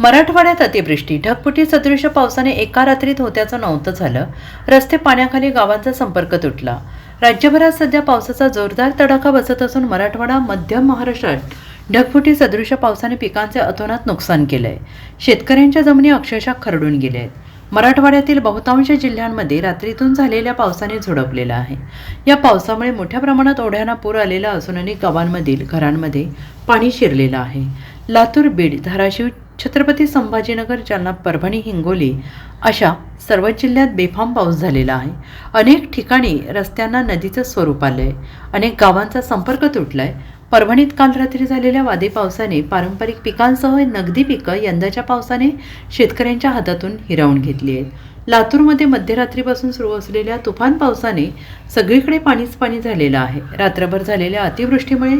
मराठवाड्यात अतिवृष्टी. ढगफुटी सदृश पावसाने एका रात्रीत होत्याचं नव्हतं झालं. रस्ते पाण्याखाली गावांचा संपर्क तुटला. राज्यभरात सध्या पावसाचा जोरदार तडाखा बसत असून मराठवाडा मध्य महाराष्ट्रात ढगफुटी सदृश पावसाने पिकांचे अतोनात नुकसान केलंय. शेतकऱ्यांच्या जमिनी अक्षरशः खरडून गेल्या आहेत मराठवाड्यातील बहुतांश जिल्ह्यांमध्ये रात्रीतून झालेल्या पावसाने झोडपलेला आहे. या पावसामुळे मोठ्या प्रमाणात ओढ्यांना पूर आलेला असून अनेक गावांमधील घरांमध्ये पाणी शिरलेलं आहे. लातूर बीड धाराशिव छत्रपती संभाजीनगर जालना परभणी हिंगोली अशा सर्वच जिल्ह्यात बेफाम पाऊस झालेला आहे. अनेक ठिकाणी रस्त्यांना नदीचं स्वरूप आलं आहे अनेक गावांचा संपर्क तुटला आहे परभणीत काल रात्री झालेल्या वादळी पावसाने पारंपरिक पिकांसह नगदी पिकं यंदाच्या पावसाने शेतकऱ्यांच्या हातातून हिरावून घेतली आहेत. लातूरमध्ये मध्यरात्रीपासून सुरू असलेल्या तुफान पावसाने सगळीकडे पाणीच पाणी झालेलं आहे. रात्रभर झालेल्या अतिवृष्टीमुळे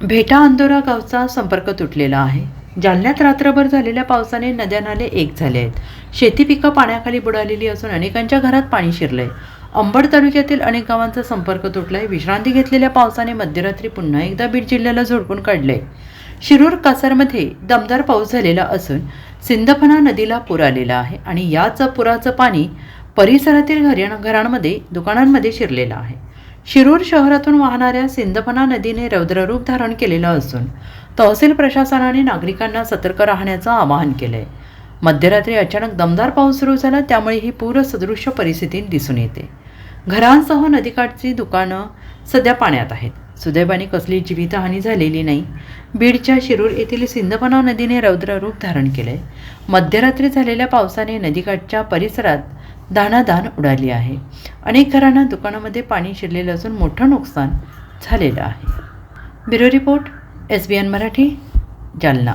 भेटा अंदोरा गावचा संपर्क तुटलेला आहे. जालन्यात रात्रभर झालेल्या पावसाने नद्या नाले एक झाले आहेत. शेती पिकं पाण्याखाली बुडालेली असून अनेकांच्या घरात पाणी शिरलंय. अंबड तालुक्यातील अनेक गावांचा संपर्क तुटलाय. विश्रांती घेतलेल्या पावसाने मध्यरात्री पुन्हा एकदा बीड जिल्ह्याला झोडपून काढले शिरूर कासारमध्ये दमदार पाऊस झालेला असून सिंदफणा नदीला पूर आलेला आहे आणि याच पुराचं पाणी परिसरातील घरांमध्ये दुकानांमध्ये शिरलेलं आहे. शिरूर शहरातून वाहणाऱ्या सिंदफणा नदीने रौद्ररूप धारण केलेलं असून तहसील प्रशासनाने नागरिकांना सतर्क राहण्याचं आवाहन केलंय. मध्यरात्री अचानक दमदार पाऊस सुरू झाला त्यामुळे ही पूरसदृश्य परिस्थिती दिसून येते. घरांसह नदीकाठची दुकानं सध्या पाण्यात आहेत. सुदैवाने कसली जीवितहानी झालेली नाही. बीडच्या शिरूर येथील सिंदपना नदीने रौद्ररूप धारण केले मध्यरात्री झालेल्या पावसाने नदीकाठच्या परिसरात दाणादाण उडाली आहे. अनेक घरांना दुकानामध्ये पाणी शिरलेलं असून मोठं नुकसान झालेलं आहे. Bureau report S B N Marathi Jalna.